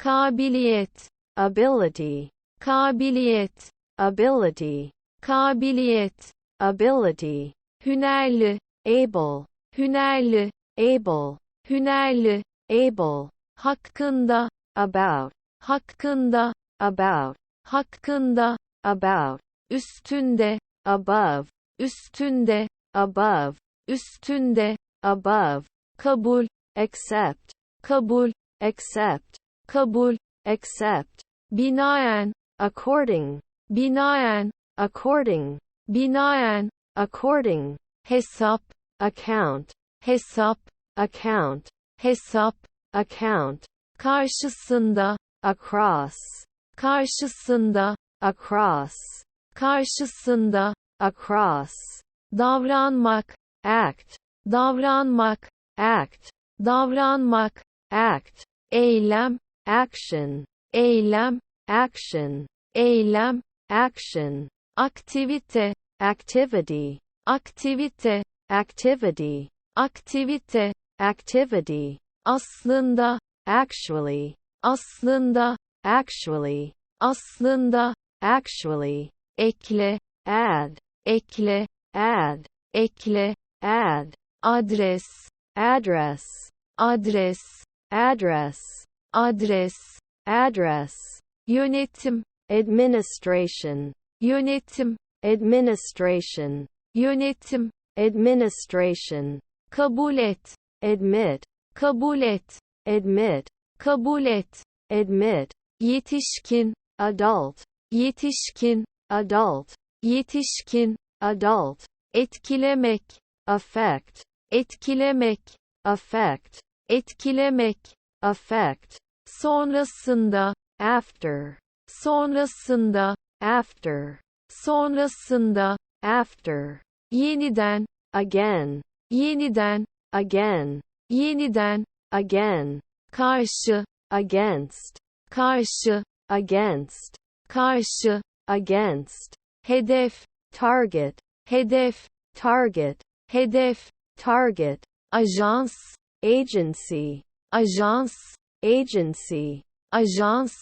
kabiliyet, ability, kabiliyet, ability, kabiliyet, ability, hünerli, able, hünerli, able, hünerli, able, hakkında, about, hakkında, about, hakkında, about, üstünde, above, üstünde, above, üstünde, above, kabul, accept, kabul, accept, kabul, accept, binaen, according, binaen, according, binaen, according, hesap, account, hesap, account, hesap, account, karşısında, across, karşısında, across, karşısında, across, davranmak, act, davranmak, act, davranmak, act, eylem, action, eylem, action, eylem, action, aktivite, activity, aktivite, activity, aktivite, activity, aslında, actually, aslında, actually, aslında, actually, ekle, add, ekle, add, ekle, add, adres, address, adres, address, adres, address, yönetim, administration, yönetim, administration, yönetim, administration, kabul et, admit, kabul et, admit, kabul et, admit, yetişkin, adult, yetişkin, adult, yetişkin, adult, etkilemek, affect, etkilemek, affect, etkilemek, affect, sonrasında, after, sonrasında, after, sonrasında, after, yeniden, again, yeniden, again, yeniden, again, karşı, against, karşı, against, karşı, against, hedef, target, hedef, target, hedef, target, ajans, agency, ajans, agency, ajans,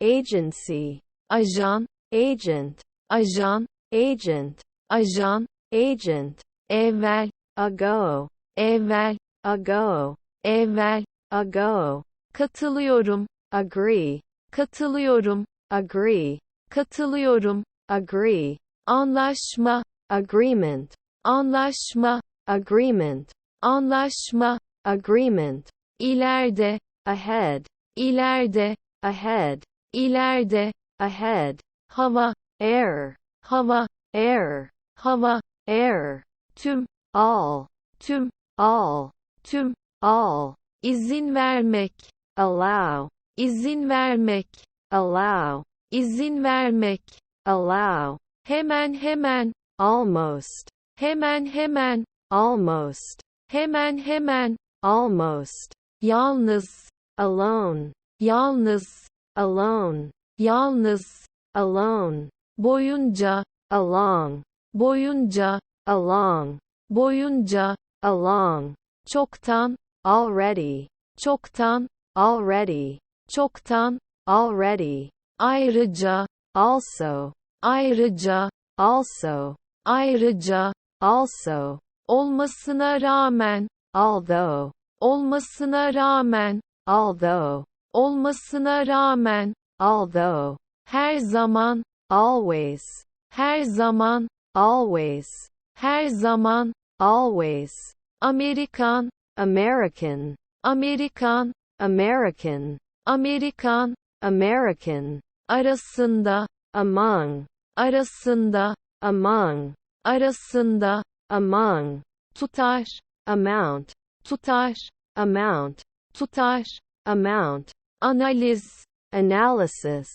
agency, ajan, agent, ajan, agent, ajan, agent, evvel, ago, evvel, ago, evvel, ago, katılıyorum, agree, katılıyorum, agree, katılıyorum, agree, anlaşma, agreement, anlaşma, agreement, anlaşma, agreement, ileride, ahead, ileride, ahead, ileride, ahead, hava, air, hava, air, hava, air, tüm, all, tüm, all, tüm, all, izin vermek, allow, izin vermek, allow, izin vermek, allow, hemen hemen, almost, hemen hemen, almost, hemen hemen, almost, yalnız, alone, yalnız, alone, yalnız, alone, boyunca, along, boyunca, along, boyunca, along, çoktan, already, çoktan, already, çoktan, already, ayrıca, also, ayrıca, also, ayrıca, also, olmasına rağmen, although, olmasına rağmen, although, olmasına rağmen, although, her zaman, always, her zaman, always, her zaman, always, Amerikan, American, Amerikan, American, Amerikan, American, arasında, among, arasında, among, arasında, among, tutar, amount, tutar, amount, tutar, amount, analiz, analysis,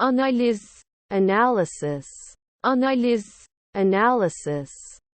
analiz, analysis, analiz analysis,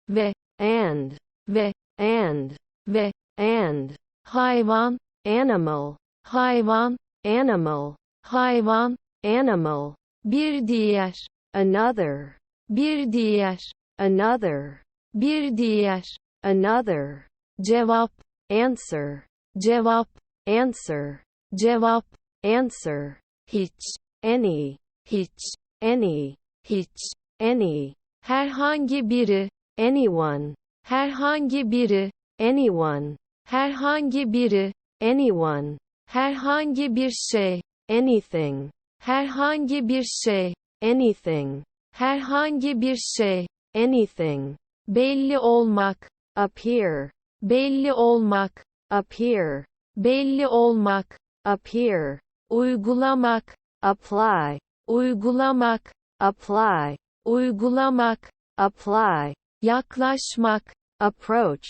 ve, and, ve, and, ve, and, hayvan, animal, hayvan, animal, hayvan, animal, bir diğer, another, bir diğer, another, bir diğer, another, cevap, answer, cevap, answer, cevap, answer, hiç, any, hiç, any, hiç, any, herhangi biri, anyone, herhangi biri, anyone, herhangi biri, anyone, herhangi bir şey, anything, herhangi bir şey, anything, herhangi bir şey, anything, belli olmak, appear, belli olmak, appear, belli olmak, appear, uygulamak, apply, uygulamak, apply, uygulamak, apply, yaklaşmak, approach,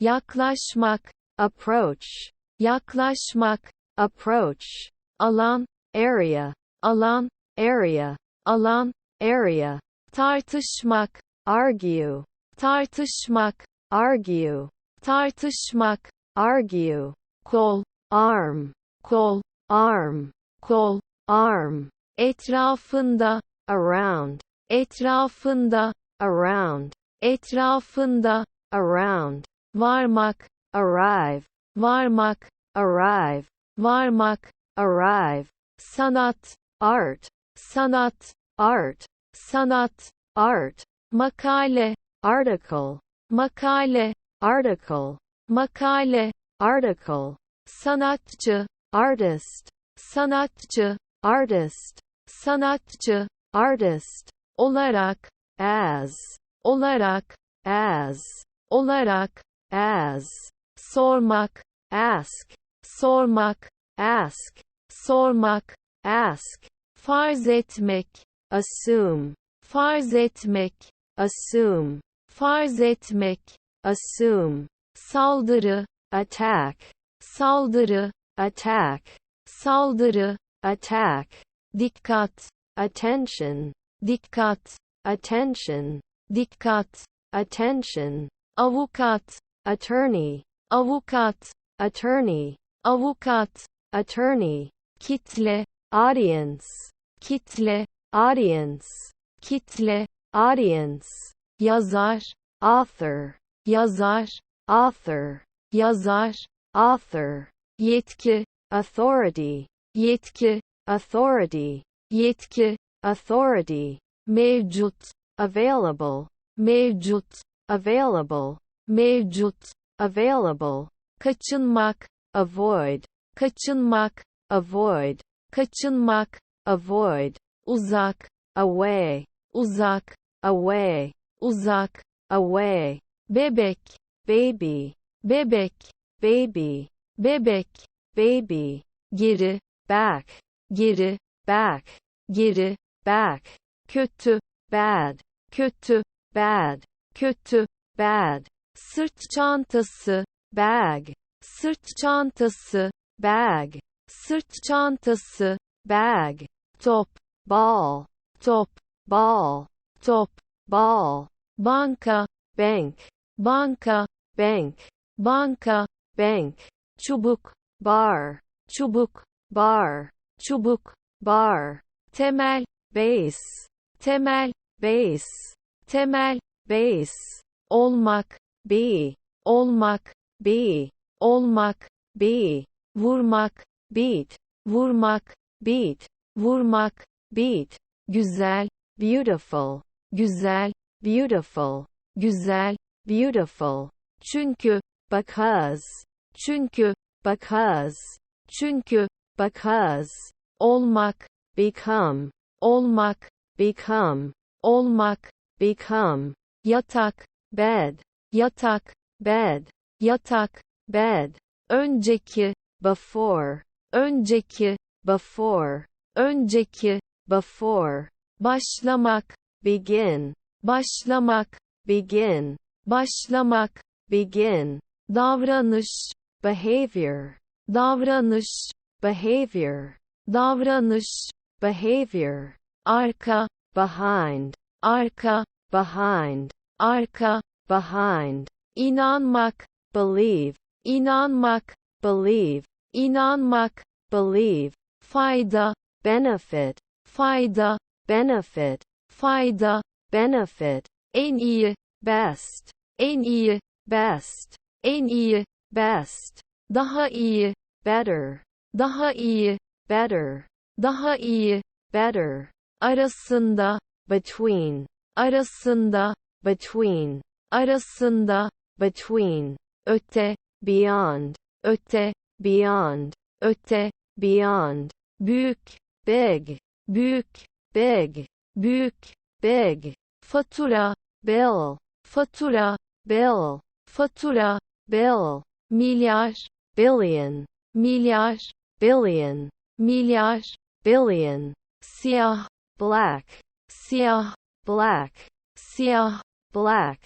yaklaşmak, approach, yaklaşmak, approach, alan, area, alan, area, alan, area, tartışmak, argue, tartışmak, argue, tartışmak, argue, kol, arm, kol, arm, kol, arm, etrafında, around, etrafında, around, etrafında, around, varmak, arrive, varmak, arrive, varmak, arrive, sanat, art, sanat, art, sanat, art, makale, article, makale, article, makale, article, sanatçı, artist, sanatçı, artist, sanatçı, artist, olarak, as, olarak, as, olarak, as, sormak, ask, sormak, ask, sormak, ask, farz etmek, assume, farz etmek, assume, farz etmek, assume, saldırı, attack, saldırı, attack, saldırı, attack, dikkat, attention, dikkat, attention, dikkat, attention, avukat, attorney, avukat, attorney, avukat, attorney, kitle, audience, kitle, audience, kitle, audience, yazar, author, yazar, author, yazar, author, yetki, authority, yetki, authority, yetki, authority, mevcut, available, mevcut, available, mevcut, available, kaçınmak, avoid, kaçınmak, avoid, kaçınmak, avoid, uzak, away, uzak, away, uzak, away, bebek, baby, bebek, baby, bebek, baby, geri, back, geri, back, geri, back, kötü, bad, kötü, bad, kötü, bad, sırt çantası, bag, sırt çantası, bag, sırt çantası, bag, top, ball, top, ball, top, ball, banka, bank, banka, bank, banka, bank, çubuk, bar, çubuk, bar, çubuk, bar, temel, base, temel, base, temel, base, olmak, be, olmak, be, olmak, be, vurmak, beat, vurmak, beat, vurmak, beat, güzel, beautiful, güzel, beautiful, güzel, beautiful, çünkü, because, çünkü, because, çünkü, because, olmak, become, olmak, become, olmak, become, yatak, bed, yatak, bed, yatak, bed, önceki, before, önceki, before, önceki, before, başlamak, begin, başlamak, begin, başlamak, begin, davranış, behavior, davranış, behavior, davranış, behavior, arka, behind, arka, behind, arka, behind, inanmak, believe, inanmak, believe, inanmak, believe, fayda, benefit, fayda, benefit, fayda, benefit, en iyi, best, en iyi, best, en iyi, best, daha iyi, better, daha iyi, better, daha iyi, better, arasında, between, arasında, between, arasında, between, öte, beyond, öte, beyond, öte, beyond, büyük, big, büyük, big, büyük, big, fatura, bill, fatura, bill, fatura, bill, milyar, billion, milyar, billion, milyar, billion, siyah, black, siyah, black, siyah, black,